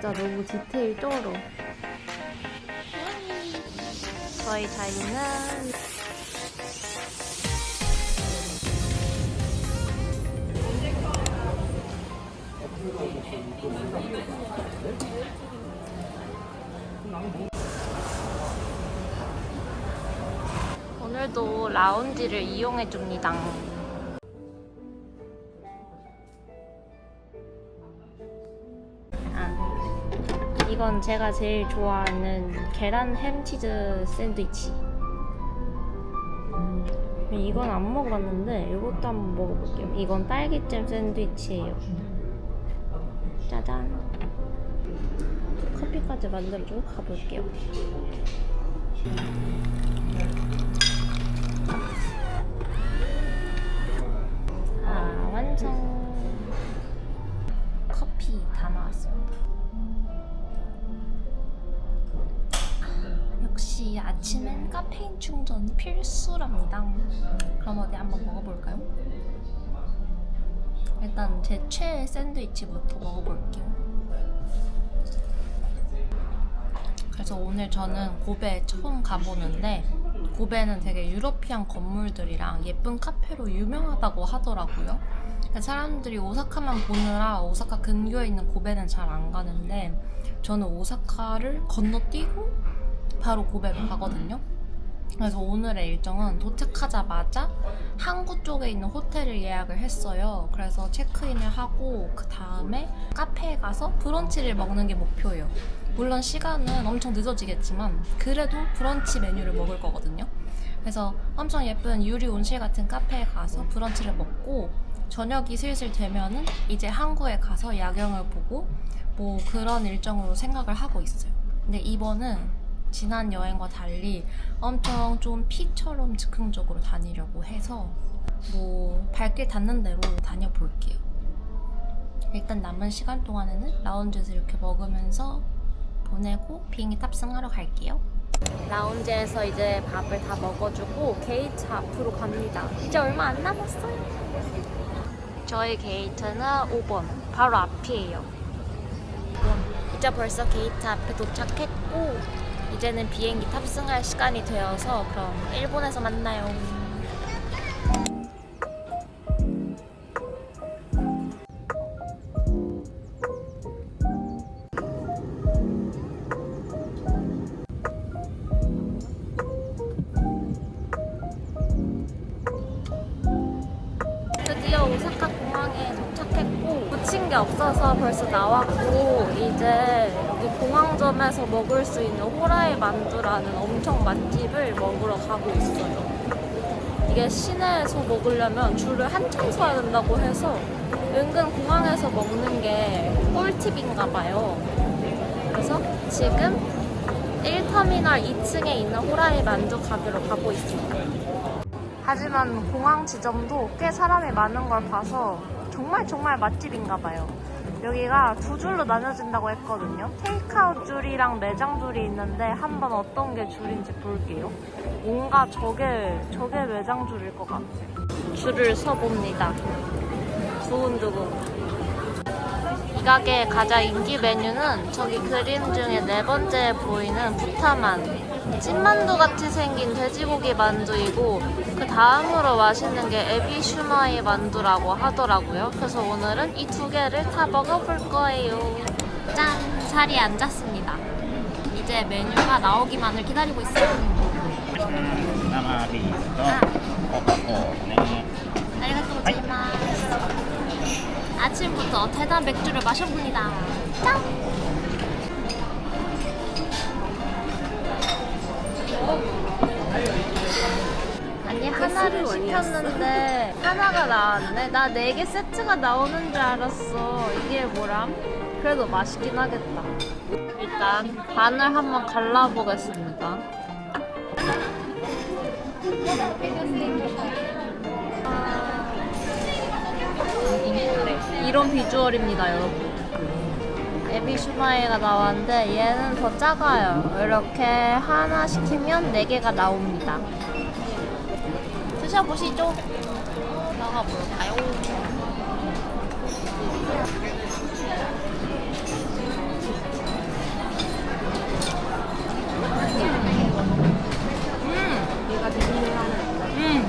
진짜 너무 디테일 쩔어. 저희 자리는 오늘도 라운지를 이용해 줍니다. 이건 제가 제일 좋아하는 계란 햄치즈 샌드위치. 음, 이건 안 먹어봤는데 이것도 한번 먹어볼게요. 이건 딸기잼 샌드위치예요. 짜잔. 커피까지 만들어주고 가볼게요. 카페인 충전 필수랍니다. 그럼 어디 한번 먹어볼까요? 일단 제 최애 샌드위치부터 먹어볼게요. 그래서 오늘 저는 고베 처음 가보는데 고베는 되게 유러피안 건물들이랑 예쁜 카페로 유명하다고 하더라고요. 사람들이 오사카만 보느라 오사카 근교에 있는 고베는 잘 안 가는데 저는 오사카를 건너뛰고 바로 고베로 가거든요. 그래서 오늘의 일정은 도착하자마자 항구 쪽에 있는 호텔을 예약을 했어요. 그래서 체크인을 하고 그 다음에 카페에 가서 브런치를 먹는 게 목표예요. 물론 시간은 엄청 늦어지겠지만 그래도 브런치 메뉴를 먹을 거거든요. 그래서 엄청 예쁜 유리 온실 같은 카페에 가서 브런치를 먹고 저녁이 슬슬 되면은 이제 항구에 가서 야경을 보고 뭐 그런 일정으로 생각을 하고 있어요. 근데 이번은 지난 여행과 달리 엄청 좀 피처럼 즉흥적으로 다니려고 해서 뭐 발길 닿는 대로 다녀볼게요. 일단 남은 시간 동안에는 라운지에서 이렇게 먹으면서 보내고 비행기 탑승하러 갈게요. 라운지에서 이제 밥을 다 먹어주고 게이트 앞으로 갑니다. 이제 얼마 안 남았어요. 저희 게이트는 5번 바로 앞이에요. 이제 벌써 게이트 앞에 도착했고 이제는 비행기 탑승할 시간이 되어서 그럼 일본에서 만나요. 드디어 오사카 공항에 도착했고 놓친 게 없어서 벌써 나왔고 이제 공항점에서 먹을 수 있는 호라이 만두라는 엄청 맛집을 먹으러 가고 있어요. 이게 시내에서 먹으려면 줄을 한참 서야 된다고 해서 은근 공항에서 먹는 게 꿀팁인가 봐요. 그래서 지금 1터미널 2층에 있는 호라이 만두 가게로 가고 있습니다. 하지만 공항 지점도 꽤 사람이 많은 걸 봐서 정말 정말 맛집인가 봐요. 여기가 두 줄로 나눠진다고 했거든요. 테이크아웃 줄이랑 매장 줄이 있는데 한번 어떤 게 줄인지 볼게요. 뭔가 저게 저게 매장 줄일 것 같아요. 줄을 서봅니다. 두근두근. 이 가게의 가장 인기 메뉴는 저기 그림 중에 네 번째에 보이는 부타만. 찐만두 같이 생긴 돼지고기 만두이고 그 다음으로 맛있는 게 에비 슈마이 만두라고 하더라고요. 그래서 오늘은 이 두 개를 다 먹어볼 거예요. 짠! 자리에 앉았습니다. 이제 메뉴가 나오기만을 기다리고 있어요. 나마비 아리가또 고자이마스. 아침부터 대단 맥주를 마셔봅니다. 짠! 하나를 시켰는데 하나가 나왔네. 나 네 개 세트가 나오는 줄 알았어. 이게 뭐람? 그래도 맛있긴 하겠다. 일단 반을 한번 갈라보겠습니다. 이런 비주얼입니다, 여러분. 에비 슈마이가 나왔는데 얘는 더 작아요. 이렇게 하나 시키면 네 개가 나옵니다. 드셔보시죠. 나가볼까요? 음. 음.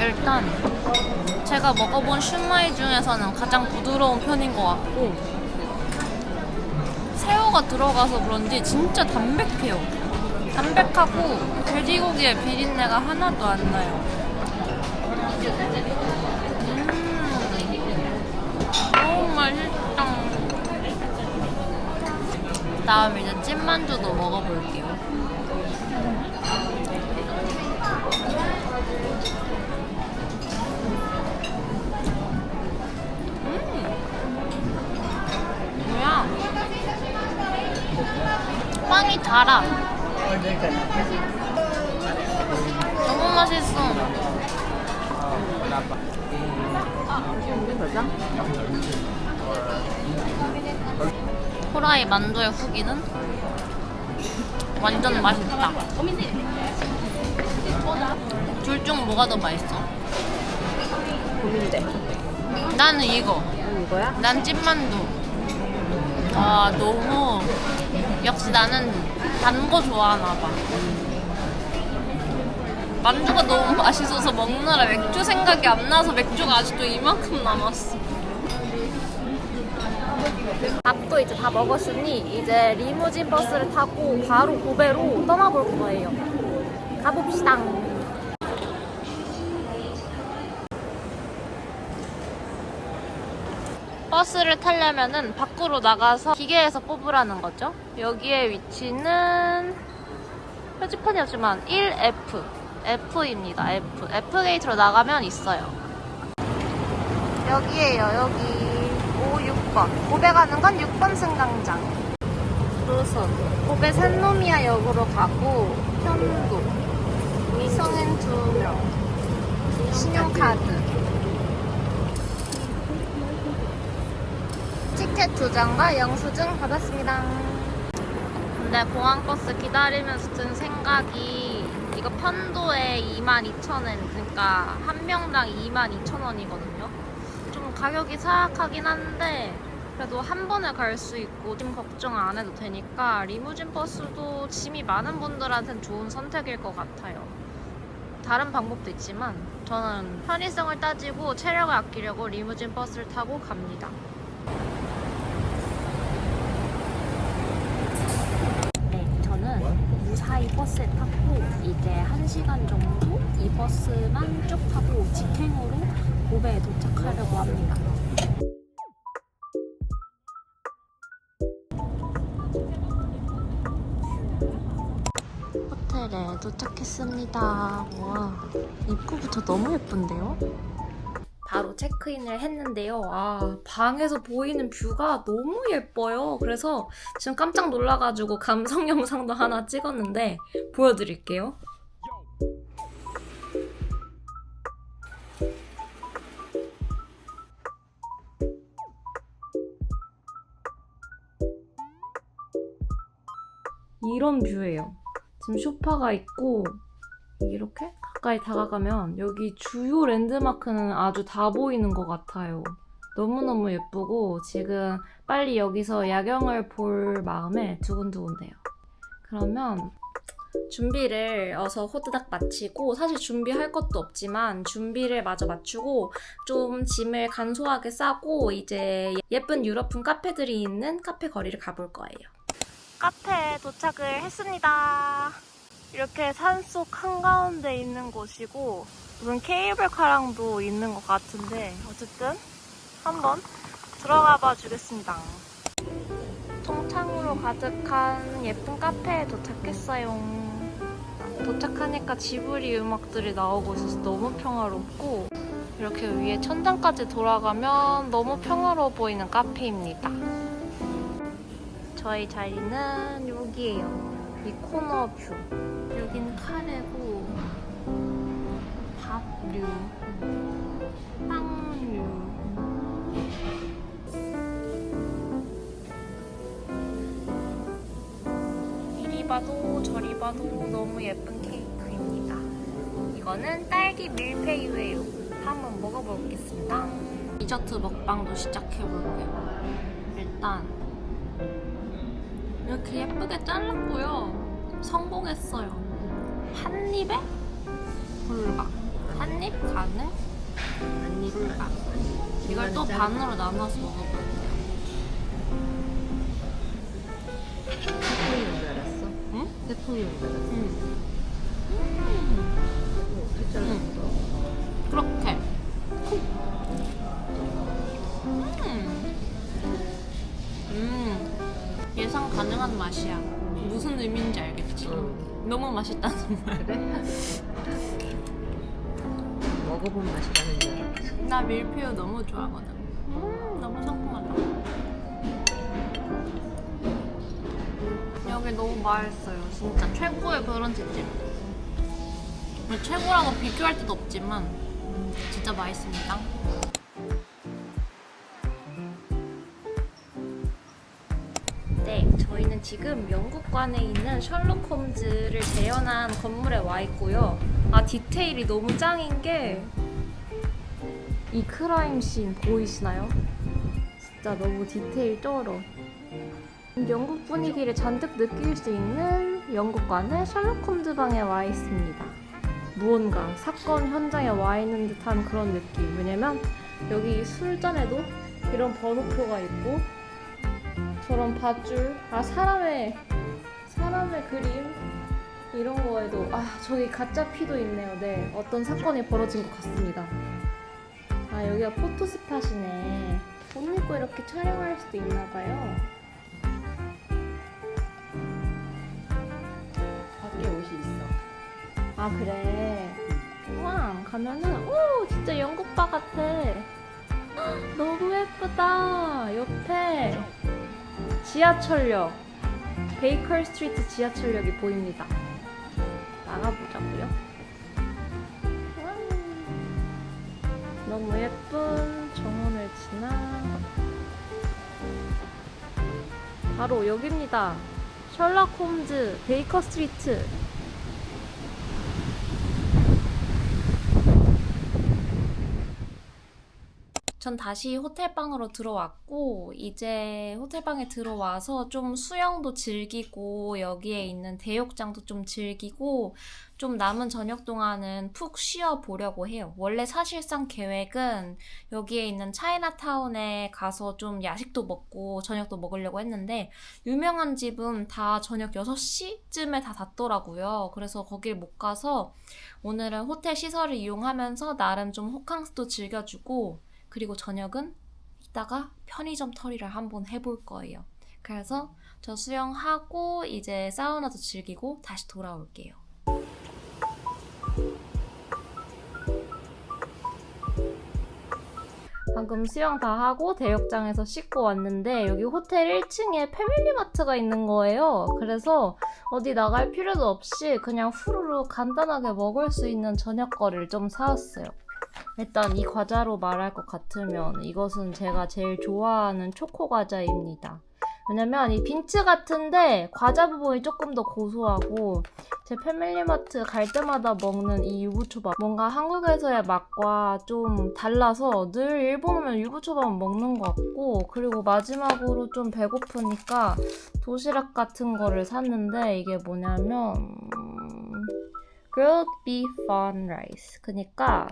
일단 제가 먹어본 슈마이 중에서는 가장 부드러운 편인 것 같고 새우가 들어가서 그런지 진짜 담백해요. 담백하고 돼지고기의 비린내가 하나도 안 나요. 음, 너무 맛있다. 다음 이제 찐만두도 먹어볼게요. 뭐야? 빵이 달아. 너무 맛있어. 호라이 만두의 후기는 완전 맛있다. 둘 중 뭐가 더 맛있어? 고민돼. 나는 이거. 이거야? 난 찐만두. 아, 너무. 역시 나는 단 거 좋아하나 봐. 만두가 너무 맛있어서 먹느라 맥주 생각이 안 나서 맥주가 아직도 이만큼 남았어. 밥도 이제 다 먹었으니 이제 리무진 버스를 타고 바로 고베로 떠나볼 거예요. 가봅시다. 버스를 타려면은 밖으로 나가서 기계에서 뽑으라는 거죠. 여기에 위치는 표지판이 없지만 1F, F입니다. F. F 게이트로 나가면 있어요. 여기에요. 여기 5, 6번. 고베 가는 건 6번 승강장. 노선. 고베 산노미아 역으로 가고 편도. 미성엔 2명. 신용카드. 티켓 두 장과 영수증 받았습니다. 근데 공항버스 기다리면서 든 생각이 이거 편도에 22,000엔 그러니까 한 명당 22,000원이거든요. 좀 가격이 사악하긴 한데 그래도 한 번에 갈 수 있고 짐 걱정 안 해도 되니까 리무진 버스도 짐이 많은 분들한테는 좋은 선택일 것 같아요. 다른 방법도 있지만 저는 편의성을 따지고 체력을 아끼려고 리무진 버스를 타고 갑니다. 네, 무사히 버스에 탔고 이제 1시간 정도 이 버스만 쭉 타고 직행으로 고베에 도착하려고 합니다. 호텔에 도착했습니다. 와, 입구부터 너무 예쁜데요? 체크인을 했는데요. 아, 방에서 보이는 뷰가 너무 예뻐요. 그래서 지금 깜짝 놀라가지고 감성 영상도 하나 찍었는데 보여드릴게요. 이런 뷰예요. 지금 쇼파가 있고 이렇게 가까이 다가가면 여기 주요 랜드마크는 아주 다 보이는 것 같아요. 너무너무 예쁘고 지금 빨리 여기서 야경을 볼 마음에 두근두근돼요. 그러면 준비를 어서 호드닥 마치고 사실 준비할 것도 없지만 준비를 마저 맞추고 좀 짐을 간소하게 싸고 이제 예쁜 유럽풍 카페들이 있는 카페 거리를 가볼 거예요. 카페에 도착을 했습니다. 이렇게 산속 한가운데 있는 곳이고 무슨 케이블카랑도 있는 것 같은데 어쨌든 한번 들어가 봐 주겠습니다. 통창으로 가득한 예쁜 카페에 도착했어요. 도착하니까 지브리 음악들이 나오고 있어서 너무 평화롭고 이렇게 위에 천장까지 돌아가면 너무 평화로워 보이는 카페입니다. 저희 자리는 여기에요. 이 코너 뷰. 여긴 카레고 밥류, 빵류. 이리 봐도 저리 봐도 너무 예쁜 케이크입니다. 이거는 딸기 밀푀유예요. 한번 먹어보겠습니다. 디저트 먹방도 시작해볼게요. 일단 이렇게 예쁘게 잘랐고요. 성공했어요. 한 입에 불가. 한입 가능? 한입 불가. 이걸 또 반으로 나눠서 먹어볼게요. 태풍이 온줄 알았어? 응? 태풍이 온줄 알았어? 음. 어, 어떻게 잘랐어? 그렇게. 음. 음. 예상 가능한 맛이야. 무슨 의미인지 알겠지? 응. 너무 맛있다는 말. 그래? 먹어본 맛이라는 줄 알았지. 나 밀푀유 너무 좋아하거든. 음, 너무 상큼하다. 여기 너무 맛있어요. 진짜 최고의 브런치집. 최고라고 비교할 데도 없지만 진짜 맛있습니다. 지금 영국관에 있는 셜록 홈즈를 재현한 건물에 와 있고요. 아, 디테일이 너무 짱인 게 이 크라임 씬 보이시나요? 진짜 너무 디테일 쩔어. 영국 분위기를 잔뜩 느낄 수 있는 영국관의 셜록 홈즈 방에 와 있습니다. 무언가 사건 현장에 와 있는 듯한 그런 느낌. 왜냐면 여기 술잔에도 이런 번호표가 있고 저런 밧줄, 아 사람의 사람의 그림 이런 거에도 아 저기 가짜 피도 있네요. 네, 어떤 사건이 벌어진 것 같습니다. 아 여기가 포토 스팟이네. 옷 입고 이렇게 촬영할 수도 있나 봐요. 밖에 옷이 있어. 아 그래. 와 가면은 오 진짜 영국 바 같아. 헉, 너무 예쁘다. 옆에 지하철역 베이커 스트리트 지하철역이 보입니다. 나가보자고요. 와, 너무 예쁜 정원을 지나 바로 여기입니다. 셜록 홈즈 베이커 스트리트 전 다시 호텔방으로 들어왔고 이제 호텔방에 들어와서 좀 수영도 즐기고 여기에 있는 대욕장도 좀 즐기고 좀 남은 저녁 동안은 푹 쉬어 보려고 해요. 원래 사실상 계획은 여기에 있는 차이나타운에 가서 좀 야식도 먹고 저녁도 먹으려고 했는데 유명한 집은 다 저녁 6시쯤에 다 닫더라고요. 그래서 거길 못 가서 오늘은 호텔 시설을 이용하면서 나름 좀 호캉스도 즐겨주고 그리고 저녁은 이따가 편의점 털이를 한번 해볼 거예요. 그래서 저 수영하고 이제 사우나도 즐기고 다시 돌아올게요. 방금 수영 다 하고 대욕장에서 씻고 왔는데 여기 호텔 1층에 패밀리마트가 있는 거예요. 그래서 어디 나갈 필요도 없이 그냥 후루룩 간단하게 먹을 수 있는 저녁거리를 좀 사왔어요. 일단 이 과자로 말할 것 같으면 이것은 제가 제일 좋아하는 초코 과자입니다. 왜냐면 이 빈츠 같은데 과자 부분이 조금 더 고소하고 제 패밀리마트 갈 때마다 먹는 이 유부초밥 뭔가 한국에서의 맛과 좀 달라서 늘 일본 오면 유부초밥 먹는 것 같고 그리고 마지막으로 좀 배고프니까 도시락 같은 거를 샀는데 이게 뭐냐면 음, grilled beef fun rice 그니까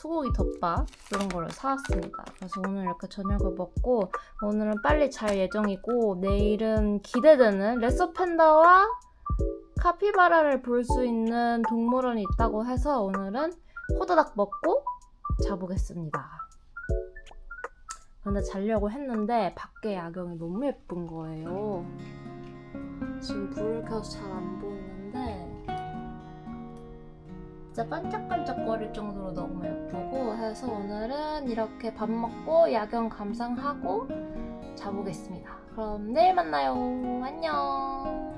소고기 덮밥 이런 거를 사왔습니다. 그래서 오늘 이렇게 저녁을 먹고 오늘은 빨리 잘 예정이고 내일은 기대되는 레서 팬다와 카피바라를 볼 수 있는 동물원이 있다고 해서 오늘은 호다닥 먹고 자보겠습니다. 근데 자려고 했는데 밖에 야경이 너무 예쁜 거예요. 지금 불을 켜서 잘 안 보이는데 진짜 반짝반짝거릴 정도로 너무 예쁘고 해서 오늘은 이렇게 밥 먹고 야경 감상하고 자보겠습니다. 그럼 내일 만나요. 안녕.